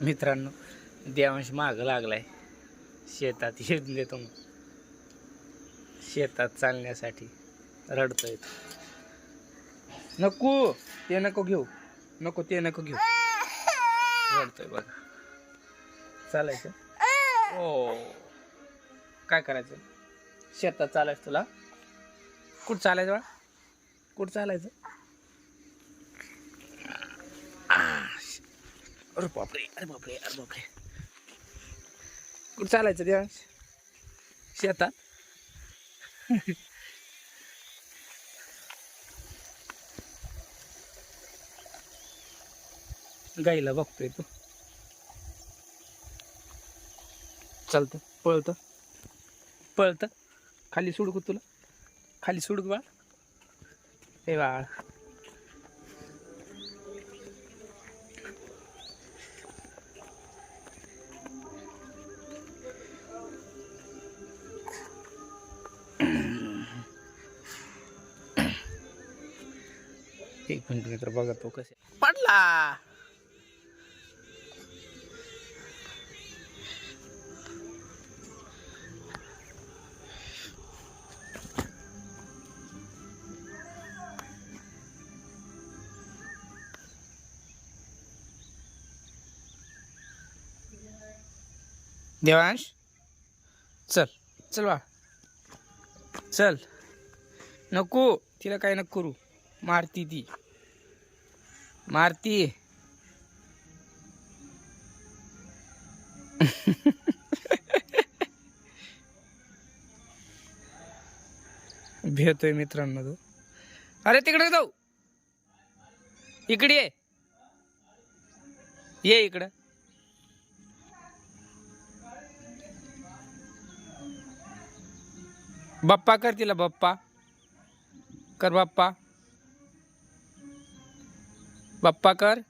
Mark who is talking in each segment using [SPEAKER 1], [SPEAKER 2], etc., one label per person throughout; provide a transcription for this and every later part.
[SPEAKER 1] मित्रांनो देवांश माग लागलाय. शेतात येऊन देतो मग. शेतात चालण्यासाठी रडतोय नको ते नको घेऊ. नको ते नको घेऊ. रडतोय बघा. चालायचं? ओ काय करायचं? शेतात चालायचं तुला? कुठं चालायचं बा? कुठं चालायचं? अरे बापरे अरे बापरे अरे बापरे. कुठं चालायचं देवांश शेतात? गाईला बघतोय तू. चालतं पळतं. पळतं. खाली सोडू तुला? खाली सोडू बाळ? हे बाळ. एक मिनिट मित्र बघा तो कसे पडला. देवांश चल चल बा. चल. नको तिला काय नको करू. मारती ती. मारती. भेटतोय मित्रांनो तो. अरे तिकडे जाऊ. इकडे ये. ये इकडं. बाप्पा कर तिला बाप्पा. कर बाप्पा. बाप्पा कर.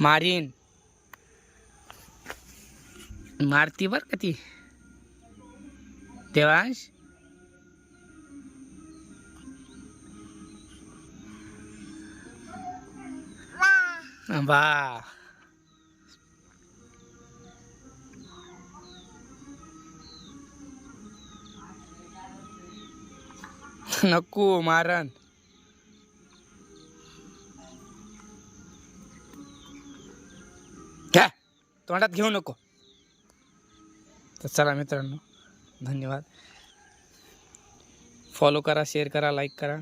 [SPEAKER 1] मारीन. मारती बर का ती? देवांश? वा. नको मारण घ्या तोंडात घेऊ नको. तर चला मित्रांनो धन्यवाद. फॉलो करा शेअर करा लाईक करा.